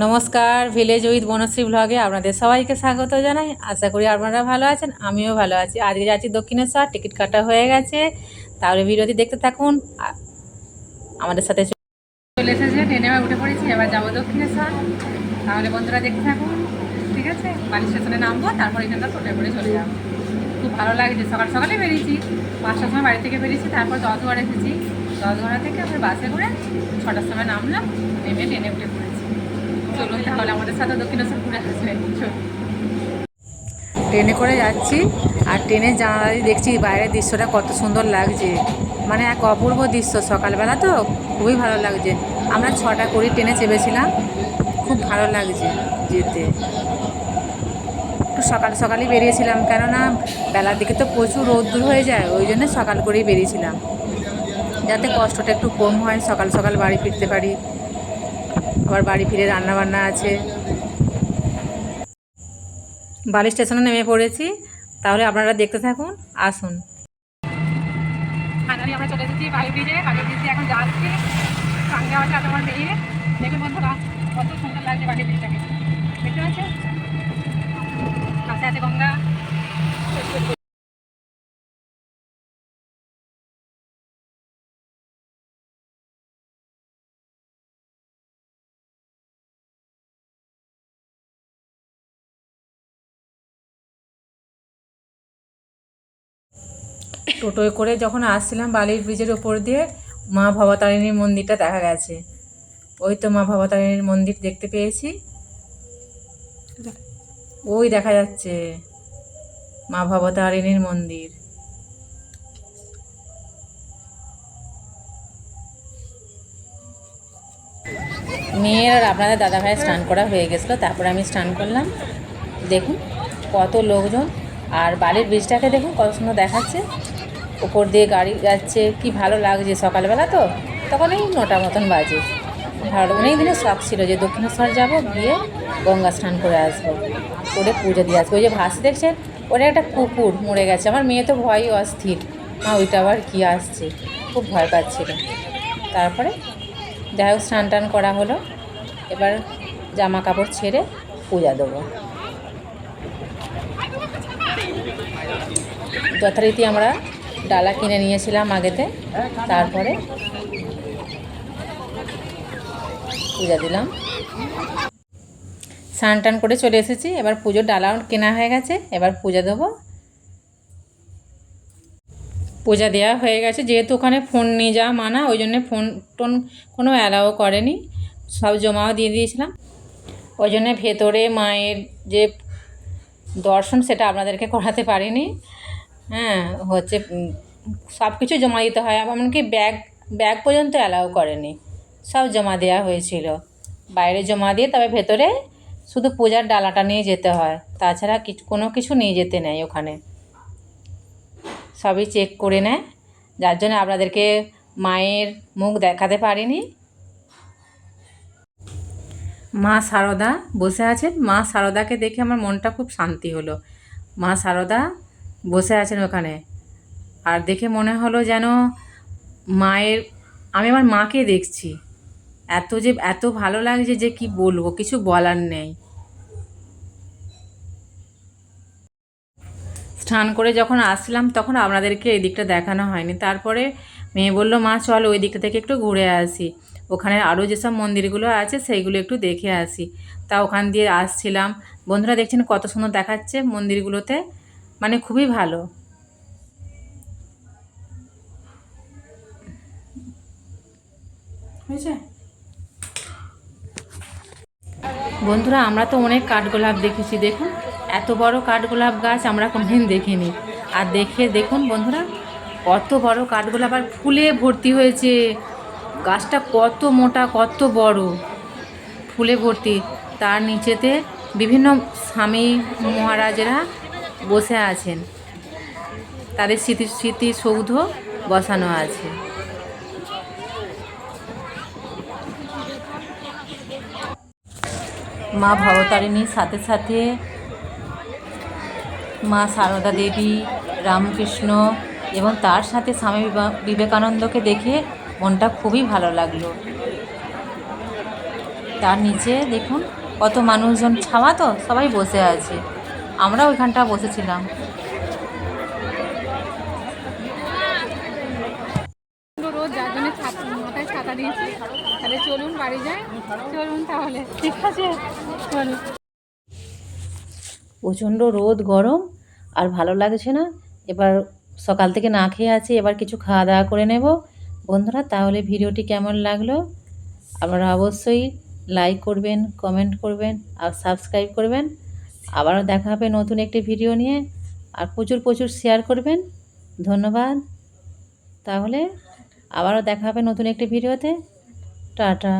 নমস্কার village with Banasree ব্লগে আপনাদের সবাইকে স্বাগত জানাই। আশা করি আপনারা ভালো আছেন, আমিও ভালো আছি। আজকে যাচ্ছি দক্ষিণেশ্বর টিকিট কাটা হয়ে গেছে। তাহলে ভিডিওটি দেখতে থাকুন। আমাদের সাথে চলে এসেছে ট্রেনে উঠে পড়েছি, এবার যাব দক্ষিণেশ্বর। তাহলে বন্ধুরা দেখতে থাকুন, ঠিক আছে? বালি স্টেশনে নামবো, তারপর এখানটা টোটে করে চলে যাব। খুব ভালো লাগছে, সকাল সকালে বেরিয়েছি। পাঁচটার সময় বাড়ি থেকে বেরিয়েছি, তারপর দশগড় এসেছি। দশ দশগড়া থেকে আবার বাসে করে ছটার সময় নামলাম, নেমে ট্রেনে উঠে ট্রেনে করে যাচ্ছি আর ট্রেনের জানালা দিয়ে দেখছি বাইরের দৃশ্যটা কত সুন্দর লাগছে। মানে এক অপূর্ব দৃশ্য সকালবেলা তো, খুবই ভালো লাগছে। আমরা ছটা কুড়ি ট্রেনে চেপেছিলাম, খুব ভালো লাগছে যেতে। একটু সকাল সকালই বেরিয়েছিলাম, কেননা বেলার দিকে তো প্রচুর রোদ্দুর হয়ে যায়, ওই জন্য সকাল করেই বেরিয়েছিলাম। যাতে কষ্টটা একটু কম হয়, সকাল সকাল বাড়ি ফিরতে পারি। আবার বাড়ি ফিরে রান্না বান্না আছে। বালি স্টেশনে নেমে পড়েছি। তাহলে আপনারা দেখতে থাকুন, আসুন। আমরা চলে এসেছি বাড়ি ফিরে। বাড়ি ফিরে এখন যাচ্ছি। সঙ্গে আমার মেয়ে। দেখুন বন্ধুরা, কত সুন্দর লাগছে বাড়ি টোটোয় করে যখন আসছিলাম বালির ব্রিজের ওপর দিয়ে, মা ভবতারিণীর মন্দিরটা দেখা গেছে। ওই তো মা ভবতারিণীর মন্দির দেখতে পেয়েছি। ওই দেখা যাচ্ছে মা ভবতারিণীর মন্দির। মেয়ের আর আপনাদের দাদা ভাই স্নান করা হয়ে গেছিল, তারপরে আমি স্নান করলাম। দেখুন কত লোকজন, আর বালির ব্রিজটাকে দেখুন কত সুন্দর দেখাচ্ছে। ওপর দিয়ে গাড়ি যাচ্ছে, কি ভালো লাগছে সকালবেলা তো? তখন এই নটা মতন বাজে। ভালো অনেক দিনের শখ ছিল যে দক্ষিণেশ্বর যাব, গিয়ে গঙ্গা স্নান করে আসব। করে পুজো দিয়ে আসব। ওই যে ভাস দেখছেন? ওটা একটা কুকুর মরে গেছে। আমার মেয়ে তো ভয়ই অস্থির। মা, ওইটা আবার কি আসছে? খুব ভয় পাচ্ছিল। তারপরে যাই হোক, স্নান টান করা হলো। এবার জামা কাপড় ছেড়ে পূজা দেবো। যথারীতি আমরা ডালা কিনে নিয়েছিলাম আগেতে, তারপরে পূজা দিলাম। স্নান টান করে চলে এসেছি, এবার পুজোর ডালাও কেনা হয়ে গেছে, এবার পূজা দেবো। পূজা দেওয়া হয়ে গেছে, যেহেতু ওখানে ফোন নিয়ে যাওয়া মানা, ওই জন্যে ফোন টোন কোনো অ্যালাও করেনি, সব জমাও দিয়ে দিয়েছিলাম। ওই জন্য ভেতরে মায়ের যে দর্শন, সেটা আপনাদেরকে করাতে পারিনি। হ্যাঁ হচ্ছে সব কিছু জমা দিতে হয়। এমনকি ব্যাগ ব্যাগ পর্যন্ত অ্যালাউ করেনি। সব জমা দেওয়া হয়েছিল। বাইরে জমা দিয়ে তবে ভেতরে শুধু পূজার ডালাটা নিয়ে যেতে হয়। তাছাড়া কিছু কোনো কিছু নিয়ে যেতে নেই ওখানে। সবই চেক করে নেয়। যার জন্য আপনাদেরকে মায়ের মুখ দেখাতে পারিনি। মা সারদা বসে আছেন। মা সারদাকে দেখে আমার মনটা খুব শান্তি হলো। মা সারদা বসে আছেন ওখানে। আর দেখে মনে হলো যেন মায়ের, আমি আমার মাকে দেখছি। এত যে, এত ভালো লাগছে যে কি বলব, কিছু বলার নেই। স্নান করে যখন আসলাম, তখন আপনাদেরকে এই দিকটা দেখানো হয়নি। তারপরে মেয়ে বলল, মা, চল ওই দিকটা থেকে একটু ঘুরে আসি। ওখানে আরও যেসব মন্দিরগুলো আছে, সেইগুলো একটু দেখে আসি। তা ওখান দিয়ে আসছিলাম। বন্ধুরা, দেখছেন কত সুন্দর দেখাচ্ছে মন্দিরগুলোতে। মানে খুবই ভালো। বন্ধুরা, আমরা তো অনেক কাঠগোলাপ দেখেছি, দেখুন। এত বড় কাঠগোলাপ গাছ আমরা কোনোদিন দেখিনি। আর দেখে, দেখুন বন্ধুরা, কত বড় কাঠগোলাপ আর ফুলে ভর্তি হয়েছে। গাছটা কত মোটা, কত বড়। ফুলে ভর্তি। তার নিচেতে বিভিন্ন স্বামী মহারাজেরা বসে আছেন। তাদের স্মৃতি স্মৃতিসৌধ বসানো আছে। মা ভবতারিণীর সাথে সাথে মা সারদা দেবী, রামকৃষ্ণ এবং তার সাথে স্বামী বিবা- বিবেকানন্দকে দেখে মনটা খুবই ভালো লাগল। তার নিচে দেখুন, কত মানুষজন, ছাওয়া তো, সবাই বসে আছে। আমরা ওইখানটা বসেছিলাম। রোদ যার জন্য মাথায় ছাতা দিয়েছি। তাহলে চলুন বাড়ি যাই। চলুন তাহলে। ঠিক আছে। চলুন। প্রচণ্ড রোদ গরম আর ভালো লাগছে না। এবার সকাল থেকে না খেয়ে আছি এবার কিছু খাওয়া দাওয়া করে নেব। বন্ধুরা তাহলে ভিডিওটি কেমন লাগল? আপনারা অবশ্যই লাইক করবেন কমেন্ট করবেন আর সাবস্ক্রাইব করবেন। আবারও দেখা হবে নতুন একটি ভিডিও নিয়ে। আর প্রচুর প্রচুর শেয়ার করবেন। ধন্যবাদ। তাহলে আবারও দেখা হবে নতুন একটি ভিডিওতে টাটা।